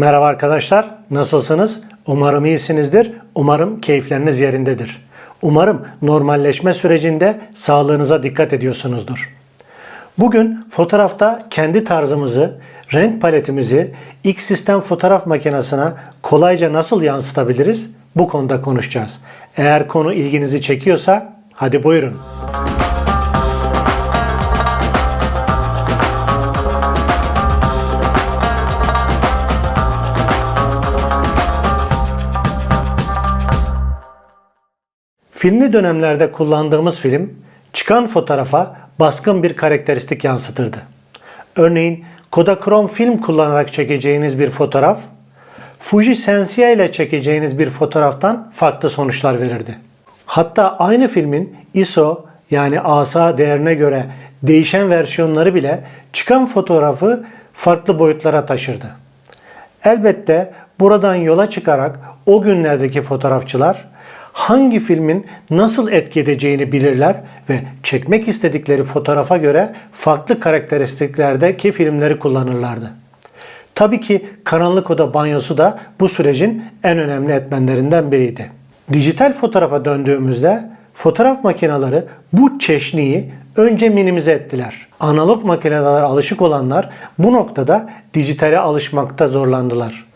Merhaba arkadaşlar, nasılsınız? Umarım iyisinizdir, umarım keyifleriniz yerindedir. Umarım normalleşme sürecinde sağlığınıza dikkat ediyorsunuzdur. Bugün fotoğrafta kendi tarzımızı, renk paletimizi X sistem fotoğraf makinesine kolayca nasıl yansıtabiliriz? Bu konuda konuşacağız. Eğer konu ilginizi çekiyorsa hadi buyurun. Filmli dönemlerde kullandığımız film çıkan fotoğrafa baskın bir karakteristik yansıtırdı. Örneğin Kodachrome film kullanarak çekeceğiniz bir fotoğraf, Fuji Sensia ile çekeceğiniz bir fotoğraftan farklı sonuçlar verirdi. Hatta aynı filmin ISO yani asa değerine göre değişen versiyonları bile çıkan fotoğrafı farklı boyutlara taşırdı. Elbette buradan yola çıkarak o günlerdeki fotoğrafçılar hangi filmin nasıl etki edeceğini bilirler ve çekmek istedikleri fotoğrafa göre farklı karakteristiklerdeki filmleri kullanırlardı. Tabii ki karanlık oda banyosu da bu sürecin en önemli etmenlerinden biriydi. Dijital fotoğrafa döndüğümüzde fotoğraf makineleri bu çeşniyi önce minimize ettiler. Analog makinelere alışık olanlar bu noktada dijitale alışmakta zorlandılar.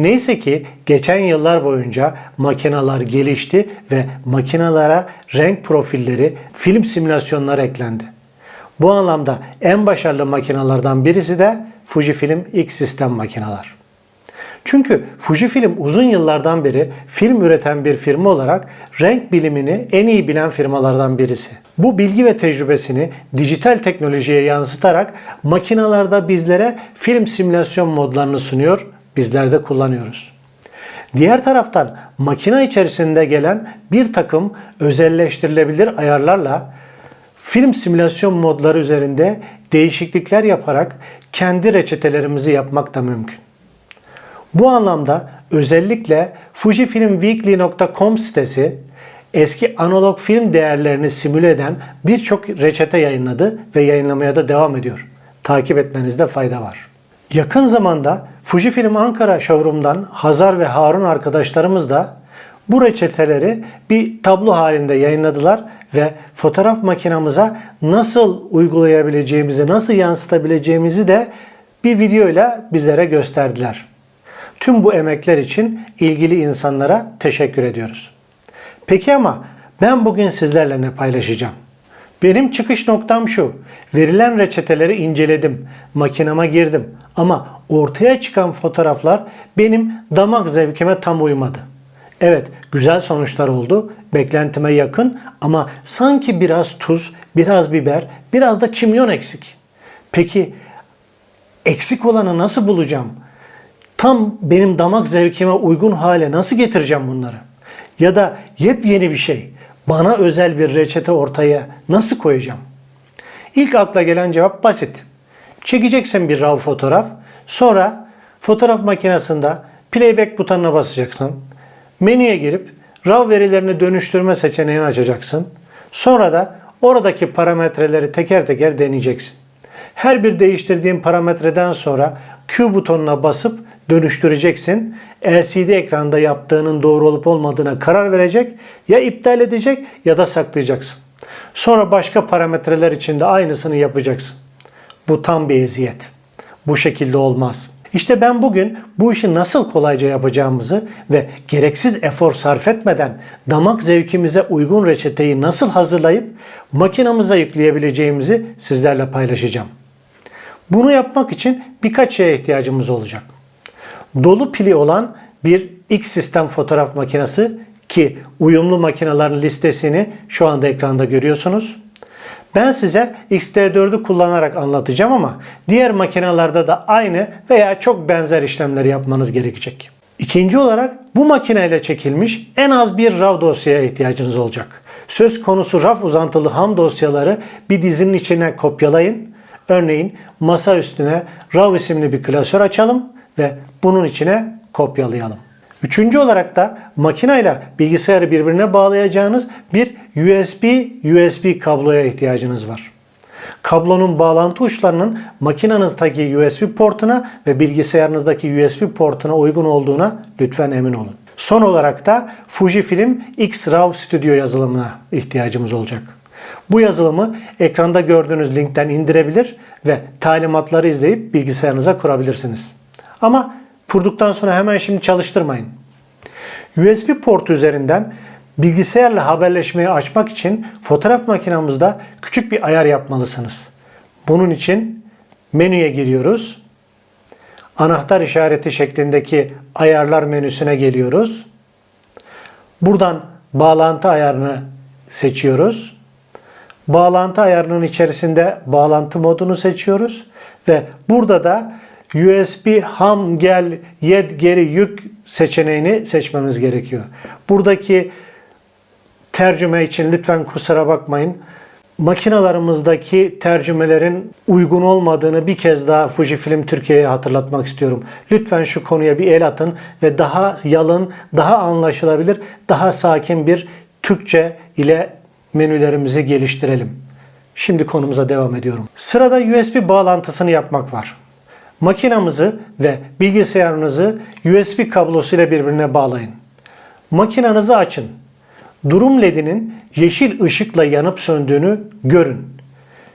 Neyse ki geçen yıllar boyunca makineler gelişti ve makinalara renk profilleri, film simülasyonları eklendi. Bu anlamda en başarılı makinelerden birisi de Fujifilm X sistem makineler. Çünkü Fujifilm uzun yıllardan beri film üreten bir firma olarak renk bilimini en iyi bilen firmalardan birisi. Bu bilgi ve tecrübesini dijital teknolojiye yansıtarak makinalarda bizlere film simülasyon modlarını sunuyor, bizler de kullanıyoruz. Diğer taraftan makine içerisinde gelen bir takım özelleştirilebilir ayarlarla film simülasyon modları üzerinde değişiklikler yaparak kendi reçetelerimizi yapmak da mümkün. Bu anlamda özellikle fujifilmweekly.com sitesi eski analog film değerlerini simüle eden birçok reçete yayınladı ve yayınlamaya da devam ediyor. Takip etmenizde fayda var. Yakın zamanda Fujifilm Ankara Showroom'dan Hazar ve Harun arkadaşlarımız da bu reçeteleri bir tablo halinde yayınladılar ve fotoğraf makinamıza nasıl uygulayabileceğimizi, nasıl yansıtabileceğimizi de bir videoyla bizlere gösterdiler. Tüm bu emekler için ilgili insanlara teşekkür ediyoruz. Peki ama ben bugün sizlerle ne paylaşacağım? Benim çıkış noktam şu. Verilen reçeteleri inceledim, makinama girdim ama ortaya çıkan fotoğraflar benim damak zevkime tam uymadı. Evet, güzel sonuçlar oldu. Beklentime yakın ama sanki biraz tuz, biraz biber, biraz da kimyon eksik. Peki eksik olanı nasıl bulacağım? Tam benim damak zevkime uygun hale nasıl getireceğim bunları? Ya da yepyeni bir şey, bana özel bir reçete ortaya nasıl koyacağım? İlk akla gelen cevap basit. Çekeceksin bir RAW fotoğraf, sonra fotoğraf makinesinde playback butonuna basacaksın. Menüye girip RAW verilerini dönüştürme seçeneğini açacaksın. Sonra da oradaki parametreleri teker teker deneyeceksin. Her bir değiştirdiğin parametreden sonra Q butonuna basıp dönüştüreceksin. LCD ekranda yaptığının doğru olup olmadığına karar verecek, ya iptal edecek ya da saklayacaksın. Sonra başka parametreler için de aynısını yapacaksın. Bu tam bir eziyet. Bu şekilde olmaz. İşte ben bugün bu işi nasıl kolayca yapacağımızı ve gereksiz efor sarf etmeden damak zevkimize uygun reçeteyi nasıl hazırlayıp makinamıza yükleyebileceğimizi sizlerle paylaşacağım. Bunu yapmak için birkaç şeye ihtiyacımız olacak. Dolu pili olan bir X sistem fotoğraf makinesi ki uyumlu makinelerin listesini şu anda ekranda görüyorsunuz. Ben size XT4'ü kullanarak anlatacağım ama diğer makinelerde de aynı veya çok benzer işlemleri yapmanız gerekecek. İkinci olarak bu makineyle çekilmiş en az bir RAW dosyaya ihtiyacınız olacak. Söz konusu RAW uzantılı ham dosyaları bir dizinin içine kopyalayın. Örneğin masa üstüne RAW isimli bir klasör açalım ve bunun içine kopyalayalım. Üçüncü olarak da makinayla bilgisayarı birbirine bağlayacağınız bir USB USB kabloya ihtiyacınız var. Kablonun bağlantı uçlarının makinenizdeki USB portuna ve bilgisayarınızdaki USB portuna uygun olduğuna lütfen emin olun. Son olarak da Fujifilm X-RAW Studio yazılımına ihtiyacımız olacak. Bu yazılımı ekranda gördüğünüz linkten indirebilir ve talimatları izleyip bilgisayarınıza kurabilirsiniz. Ama kurduktan sonra hemen şimdi çalıştırmayın. USB portu üzerinden bilgisayarla haberleşmeyi açmak için fotoğraf makinamızda küçük bir ayar yapmalısınız. Bunun için menüye giriyoruz. Anahtar işareti şeklindeki ayarlar menüsüne geliyoruz. Buradan bağlantı ayarını seçiyoruz. Bağlantı ayarının içerisinde bağlantı modunu seçiyoruz ve burada da USB ham gel yed geri yük seçeneğini seçmemiz gerekiyor. Buradaki tercüme için lütfen kusura bakmayın. Makinalarımızdaki tercümelerin uygun olmadığını bir kez daha Fujifilm Türkiye'ye hatırlatmak istiyorum. Lütfen şu konuya bir el atın ve daha yalın, daha anlaşılabilir, daha sakin bir Türkçe ile menülerimizi geliştirelim. Şimdi konumuza devam ediyorum. Sırada USB bağlantısını yapmak var. Makinamızı ve bilgisayarınızı USB kablosuyla birbirine bağlayın. Makinanızı açın. Durum ledinin yeşil ışıkla yanıp söndüğünü görün.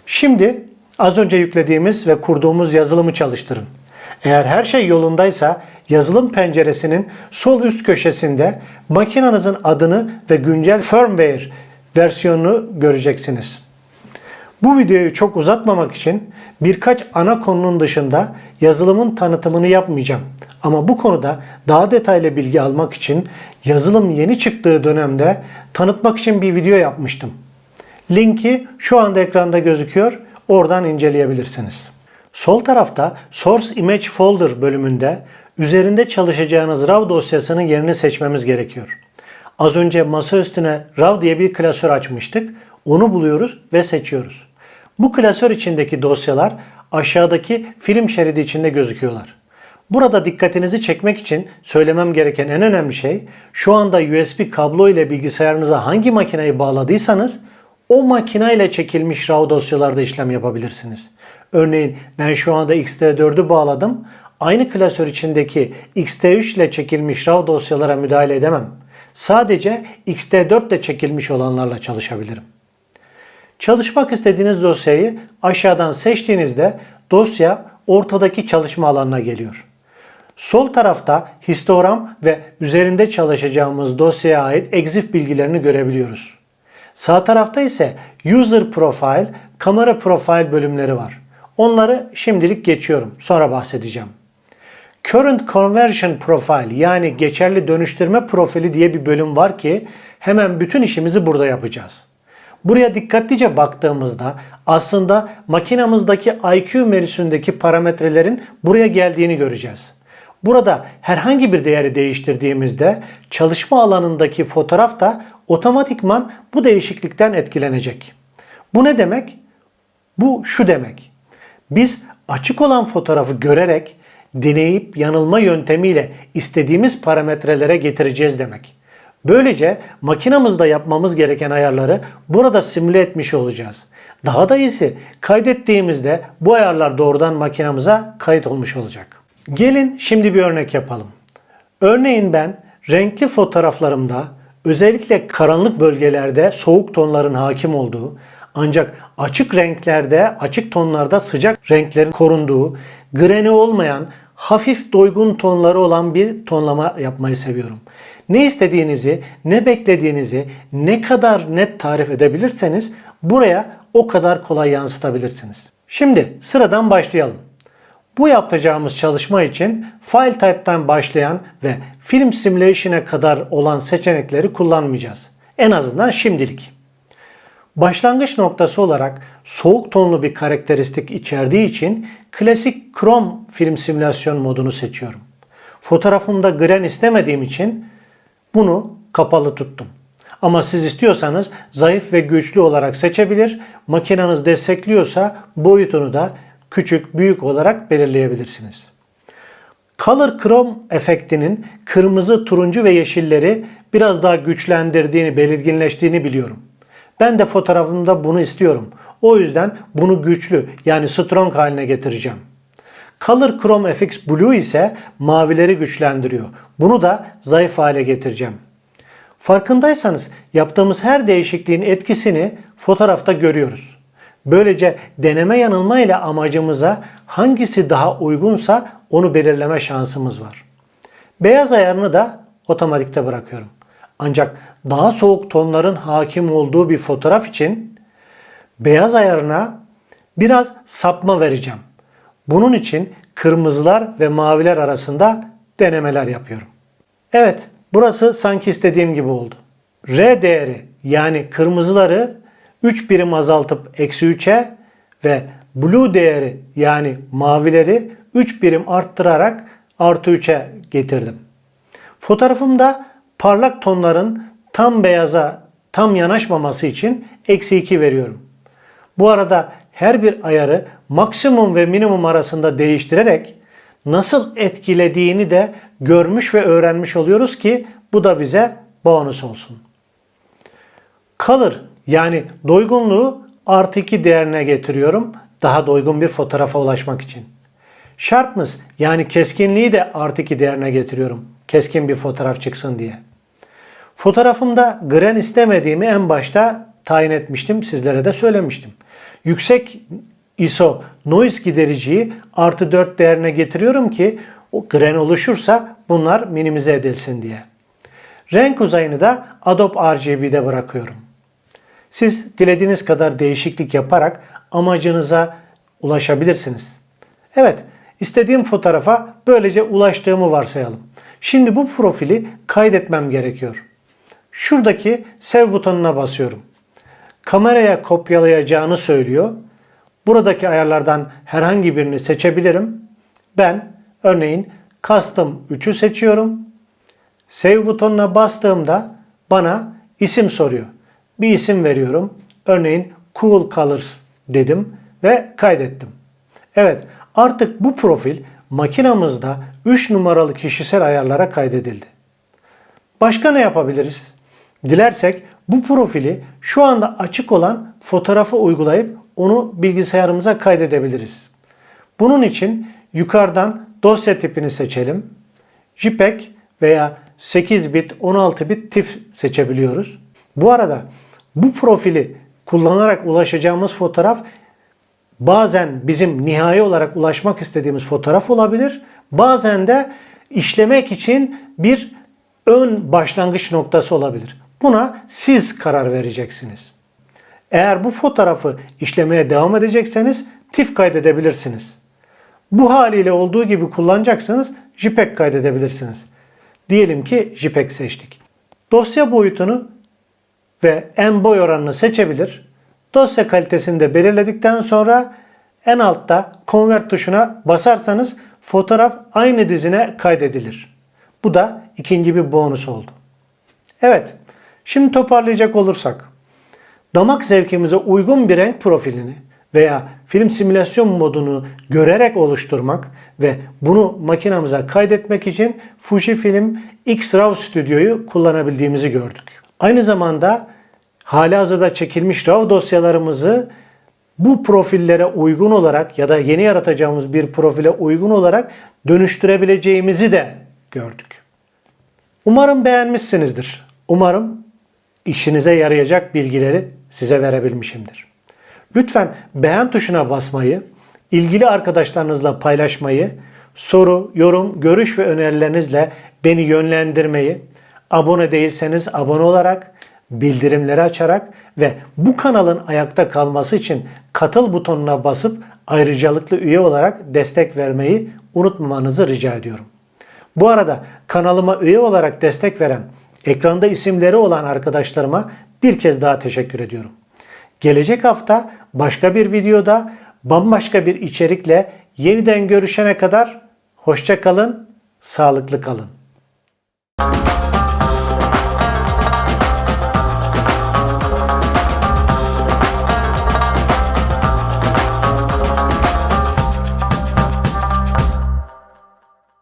Şimdi az önce yüklediğimiz ve kurduğumuz yazılımı çalıştırın. Eğer her şey yolundaysa yazılım penceresinin sol üst köşesinde makinenizin adını ve güncel firmware versiyonunu göreceksiniz. Bu videoyu çok uzatmamak için birkaç ana konunun dışında yazılımın tanıtımını yapmayacağım. Ama bu konuda daha detaylı bilgi almak için yazılım yeni çıktığı dönemde tanıtmak için bir video yapmıştım. Linki şu anda ekranda gözüküyor. Oradan inceleyebilirsiniz. Sol tarafta Source Image Folder bölümünde üzerinde çalışacağınız RAW dosyasının yerini seçmemiz gerekiyor. Az önce masa üstüne RAW diye bir klasör açmıştık. Onu buluyoruz ve seçiyoruz. Bu klasör içindeki dosyalar aşağıdaki film şeridi içinde gözüküyorlar. Burada dikkatinizi çekmek için söylemem gereken en önemli şey şu anda USB kablo ile bilgisayarınıza hangi makineyi bağladıysanız o makine ile çekilmiş RAW dosyalarda işlem yapabilirsiniz. Örneğin ben şu anda XT4'ü bağladım. Aynı klasör içindeki XT3 ile çekilmiş RAW dosyalara müdahale edemem. Sadece XT4 ile çekilmiş olanlarla çalışabilirim. Çalışmak istediğiniz dosyayı aşağıdan seçtiğinizde dosya ortadaki çalışma alanına geliyor. Sol tarafta histogram ve üzerinde çalışacağımız dosyaya ait exif bilgilerini görebiliyoruz. Sağ tarafta ise user profile, kamera profile bölümleri var. Onları şimdilik geçiyorum. Sonra bahsedeceğim. Current Conversion Profile yani geçerli dönüştürme profili diye bir bölüm var ki hemen bütün işimizi burada yapacağız. Buraya dikkatlice baktığımızda aslında makinamızdaki IQ menüsündeki parametrelerin buraya geldiğini göreceğiz. Burada herhangi bir değeri değiştirdiğimizde çalışma alanındaki fotoğraf da otomatikman bu değişiklikten etkilenecek. Bu ne demek? Bu şu demek. Biz açık olan fotoğrafı görerek deneyip yanılma yöntemiyle istediğimiz parametrelere getireceğiz demek. Böylece makinamızda yapmamız gereken ayarları burada simüle etmiş olacağız. Daha da iyisi kaydettiğimizde bu ayarlar doğrudan makinamıza kayıt olmuş olacak. Gelin şimdi bir örnek yapalım. Örneğin ben renkli fotoğraflarımda özellikle karanlık bölgelerde soğuk tonların hakim olduğu ancak açık renklerde, açık tonlarda sıcak renklerin korunduğu, greni olmayan, hafif doygun tonları olan bir tonlama yapmayı seviyorum. Ne istediğinizi, ne beklediğinizi ne kadar net tarif edebilirseniz buraya o kadar kolay yansıtabilirsiniz. Şimdi sıradan başlayalım. Bu yapacağımız çalışma için File Type'tan başlayan ve Film Simulation'a kadar olan seçenekleri kullanmayacağız. En azından şimdilik. Başlangıç noktası olarak soğuk tonlu bir karakteristik içerdiği için klasik Chrome film simülasyon modunu seçiyorum. Fotoğrafımda gren istemediğim için bunu kapalı tuttum. Ama siz istiyorsanız zayıf ve güçlü olarak seçebilir, makineniz destekliyorsa boyutunu da küçük, büyük olarak belirleyebilirsiniz. Color Chrome efektinin kırmızı, turuncu ve yeşilleri biraz daha güçlendirdiğini, belirginleştiğini biliyorum. Ben de fotoğrafımda bunu istiyorum. O yüzden bunu güçlü yani strong haline getireceğim. Color Chrome FX Blue ise mavileri güçlendiriyor. Bunu da zayıf hale getireceğim. Farkındaysanız yaptığımız her değişikliğin etkisini fotoğrafta görüyoruz. Böylece deneme yanılma ile amacımıza hangisi daha uygunsa onu belirleme şansımız var. Beyaz ayarını da otomatikte bırakıyorum. Ancak daha soğuk tonların hakim olduğu bir fotoğraf için beyaz ayarına biraz sapma vereceğim. Bunun için kırmızılar ve maviler arasında denemeler yapıyorum. Evet, burası sanki istediğim gibi oldu. R değeri yani kırmızıları 3 birim azaltıp eksi 3'e ve blue değeri yani mavileri 3 birim arttırarak artı 3'e getirdim. Fotoğrafımda parlak tonların tam beyaza tam yanaşmaması için eksi 2 veriyorum. Bu arada her bir ayarı maksimum ve minimum arasında değiştirerek nasıl etkilediğini de görmüş ve öğrenmiş oluyoruz ki bu da bize bonus olsun. Color yani doygunluğu artı 2 değerine getiriyorum daha doygun bir fotoğrafa ulaşmak için. Sharpness yani keskinliği de artı 2 değerine getiriyorum. Keskin bir fotoğraf çıksın diye. Fotoğrafımda gren istemediğimi en başta tayin etmiştim. Sizlere de söylemiştim. Yüksek ISO noise gidericiyi artı 4 değerine getiriyorum ki o gren oluşursa bunlar minimize edilsin diye. Renk uzayını da Adobe RGB'de bırakıyorum. Siz dilediğiniz kadar değişiklik yaparak amacınıza ulaşabilirsiniz. Evet, istediğim fotoğrafa böylece ulaştığımı varsayalım. Şimdi bu profili kaydetmem gerekiyor. Şuradaki Save butonuna basıyorum. Kameraya kopyalayacağını söylüyor. Buradaki ayarlardan herhangi birini seçebilirim. Ben örneğin Custom 3'ü seçiyorum. Save butonuna bastığımda bana isim soruyor. Bir isim veriyorum. Örneğin Cool Colors dedim ve kaydettim. Evet artık bu profil makinamızda 3 numaralı kişisel ayarlara kaydedildi. Başka ne yapabiliriz? Dilersek bu profili şu anda açık olan fotoğrafa uygulayıp onu bilgisayarımıza kaydedebiliriz. Bunun için yukarıdan dosya tipini seçelim. JPEG veya 8 bit 16 bit TIFF seçebiliyoruz. Bu arada bu profili kullanarak ulaşacağımız fotoğraf bazen bizim nihai olarak ulaşmak istediğimiz fotoğraf olabilir. Bazen de işlemek için bir ön başlangıç noktası olabilir. Buna siz karar vereceksiniz. Eğer bu fotoğrafı işlemeye devam edecekseniz TIFF kaydedebilirsiniz. Bu haliyle olduğu gibi kullanacaksanız JPEG kaydedebilirsiniz. Diyelim ki JPEG seçtik. Dosya boyutunu ve en boy oranını seçebilir. Dosya kalitesini de belirledikten sonra en altta Convert tuşuna basarsanız fotoğraf aynı dizine kaydedilir. Bu da ikinci bir bonus oldu. Evet, şimdi toparlayacak olursak. Damak zevkimize uygun bir renk profilini veya film simülasyon modunu görerek oluşturmak ve bunu makinamıza kaydetmek için Fujifilm X-RAW Studio'yu kullanabildiğimizi gördük. Aynı zamanda hali hazırda çekilmiş RAW dosyalarımızı bu profillere uygun olarak ya da yeni yaratacağımız bir profile uygun olarak dönüştürebileceğimizi de gördük. Umarım beğenmişsinizdir. Umarım işinize yarayacak bilgileri size verebilmişimdir. Lütfen beğen tuşuna basmayı, ilgili arkadaşlarınızla paylaşmayı, soru, yorum, görüş ve önerilerinizle beni yönlendirmeyi, abone değilseniz abone olarak, bildirimleri açarak ve bu kanalın ayakta kalması için katıl butonuna basıp ayrıcalıklı üye olarak destek vermeyi unutmamanızı rica ediyorum. Bu arada kanalıma üye olarak destek veren, ekranda isimleri olan arkadaşlarıma bir kez daha teşekkür ediyorum. Gelecek hafta başka bir videoda bambaşka bir içerikle yeniden görüşene kadar hoşça kalın, sağlıklı kalın.